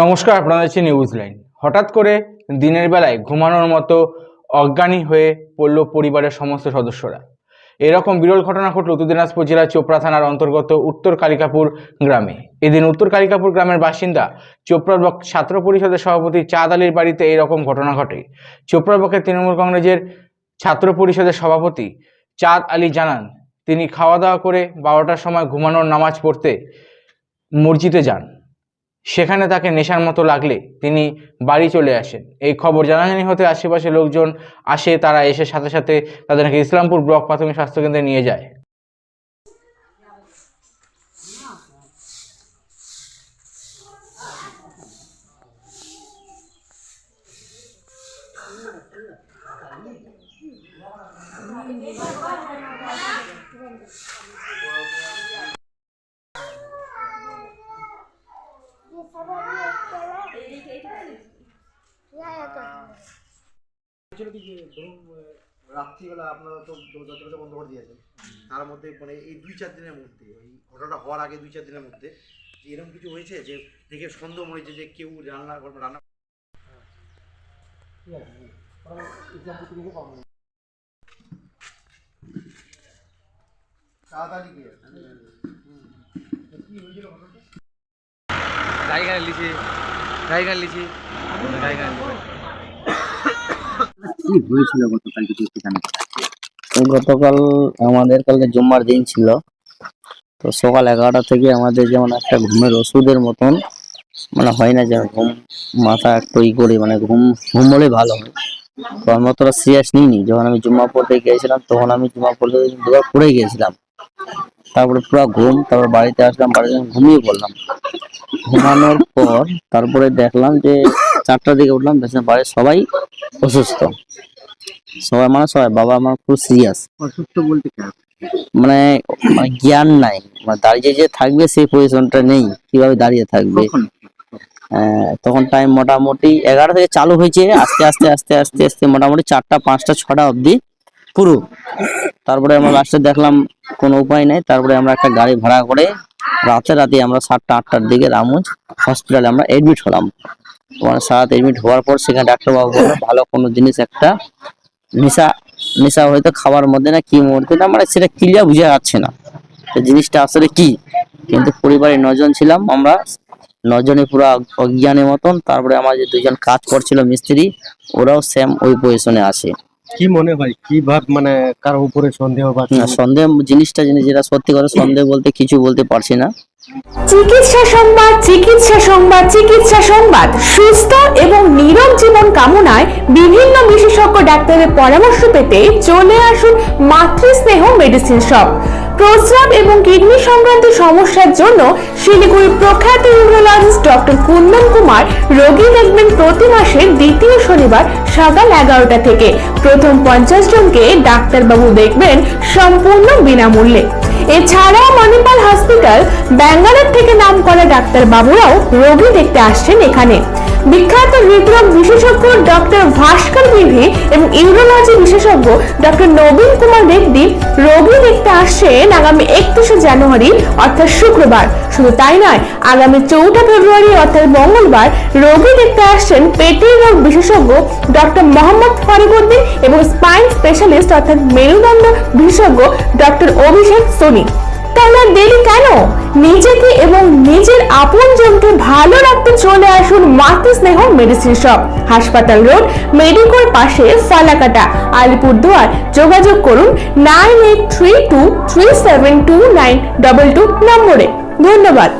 নমস্কার আপনাদের হচ্ছে নিউজ লাইন হঠাৎ করে দিনের বেলায় ঘুমানোর মতো অজ্ঞানী হয়ে পড়ল পরিবারের সমস্ত সদস্যরা। এরকম বিরল ঘটনা ঘটল উত্তর দিনাজপুর জেলার চোপড়া থানার অন্তর্গত উত্তর কালিকাপুর গ্রামে। এদিন উত্তর কালিকাপুর গ্রামের বাসিন্দা চোপড়ার ব্লক ছাত্র পরিষদের সভাপতি চাঁদ আলীর বাড়িতে এরকম ঘটনা ঘটে। চোপড়ার ব্লকের তৃণমূল কংগ্রেসের ছাত্র পরিষদের সভাপতি চাঁদ আলী জানান, তিনি খাওয়া দাওয়া করে বারোটার সময় ঘুমানোর নামাজ পড়তে মসজিদে যান। সেখানে তাকে নেশার মতো লাগলে তিনি বাড়ি চলে আসেন। এই খবর জানাজানি হতে আশেপাশে লোকজন আসে, তারা এসে সাথে সাথে তাদেরকে ইসলামপুর ব্লক প্রাথমিক স্বাস্থ্যকেন্দ্রে নিয়ে যায় ছিল কি যে ধরুন আহ, রাত্রিবেলা আপনারা তো দরজা দরজা বন্ধ করে দিয়েছেন। তার মধ্যে মানে এই দুই চার দিনের মধ্যে এই ঘটনাটা হওয়ার আগে দুই চার দিনের মধ্যে যে এরকম কিছু হয়েছে যে দেখে সন্দেহ মনে হয়েছে যে কেউ রান্না করবে রান্না তাড়াতাড়ি গিয়ে কি হয়েছিল ঘটনাটা? লিছি লিছি। গতকাল আমাদের কালকে জুম্মার দিন ছিল। তো সকাল এগারোটা থেকে আমাদের যেমন একটা ঘুমের ওষুধের মতন মানে হয় না যে ঘুম, মাথা একটু ই করে মানে ঘুম ঘুম হলে ভালো হয়। তো আমি অতটা সিরিয়াস নিইনি। যখন আমি জুম্মা পড়তে গিয়েছিলাম, তখন আমি জুম্মা পড়তে দুবার পড়ে গিয়েছিলাম। তারপরে পুরো ঘুম তারপর বাড়িতে আসলাম বাড়িতে ঘুমিয়ে পড়লাম। ঘুমানোর পর তারপরে দেখলাম যে চারটার দিকে উঠলাম দেখলাম বাড়ির সবাই অসুস্থ। সবাই মানে সবাই বাবা আমার খুব সিরিয়াস অসুস্থ বলতে মানে মানে জ্ঞান নাই। মানে দাঁড়িয়ে যে থাকবে সেই পজিশনটা নেই কীভাবে দাঁড়িয়ে থাকবে। আহ, তখন টাইম মোটামুটি এগারো থেকে চালু হয়েছে আস্তে আস্তে আস্তে আস্তে আস্তে মোটামুটি চারটা পাঁচটা ছটা অবধি। পুরো। তারপরে আমরা লাস্টে দেখলাম কোনো উপায় নেই। তারপরে আমরা একটা গাড়ি ভাড়া করে রাতে রাতে আমরা সাতটা, আটটার দিকে রামুজ হসপিটালে আমরা এডমিট হলাম। তোমার সাত এডমিট হওয়ার পর সেখানে ডাক্তারবাবু বলল, ভালো কোনো জিনিস একটা নেশা নেশা হয়তো খাওয়ার মধ্যে না, কি মধ্যে না মানে সেটা ক্লিয়ার বুঝে যাচ্ছে না। জিনিসটা আসলে কি? কিন্তু পরিবারে নজন ছিলাম আমরা। নজনে পুরো অজ্ঞানের মতন। তারপরে আমার যে দুজন কাজ করছিল মিস্ত্রি, ওরাও সেম ওই পজিশনে আছে। কি মনে হয়? কি ভাব মানে কার উপরে সন্দেহ বা না, সন্দেহ জিনিসটা জিনিস যেটা সত্যি করে সন্দেহ বলতে কিছু বলতে পারছি না। চিকিৎসা সংবাদ চিকিৎসা সংবাদ চিকিৎসা সংবাদ। সুস্থ এবং নীরব জীবন কামনায় বিভিন্ন বিশেষজ্ঞ ডাক্তারের পরামর্শ পেতে চলে আসুন মাতৃস্নেহ মেডিসিন শপ। প্রস্রাব এবং কিডনি সংক্রান্ত সমস্যার জন্য শিলিগুড়ির প্রখ্যাত ইউরোলজিস্ট ডক্টর কুন্দন কুমার রোগী দেখবেন প্রতি মাসের দ্বিতীয় শনিবার সকাল এগারোটা থেকে। প্রথম পঞ্চাশ জনকে ডাক্তারবাবু দেখবেন সম্পূর্ণ বিনামূল্যে। এছাড়াও মণিপাল হসপিটাল ব্যাঙ্গালোর থেকে নাম করা ডাক্তার বাবুরাও রোগী দেখতে আসছেন এখানে। বিখ্যাত হৃদরোগ বিশেষজ্ঞ ডক্টর ভাস্কর বিভি এবং ইউরোলজি বিশেষজ্ঞ ডক্টর নবীন কুমার রেড্ডি রোগী দেখতে আসছেন আগামী একত্রিশে জানুয়ারি, অর্থাৎ শুক্রবার। শুধু তাই নয়, আগামী চৌঠা ফেব্রুয়ারি, অর্থাৎ মঙ্গলবার, রোগী দেখতে আসছেন পেটের রোগ বিশেষজ্ঞ ডক্টর মোহাম্মদ ফরিদুদ্দিন এবং স্পাইন স্পেশালিস্ট, অর্থাৎ মেরুদণ্ড বিশেষজ্ঞ ডক্টর অভিষেক সোনি। আর দেরি কেন? নিজেকে এবং নিজের আপনজনকে ভালো রাখতে চলে আসুন মাতৃ স্নেহ মেডিসিন শপ। হাসপাতাল রোড, মেডিকোর পাশে ফালাকাটা। আলিপুরদুয়ার। যোগাযোগ করুন nine eight three two three seven two nine double two নম্বরে। ধন্যবাদ।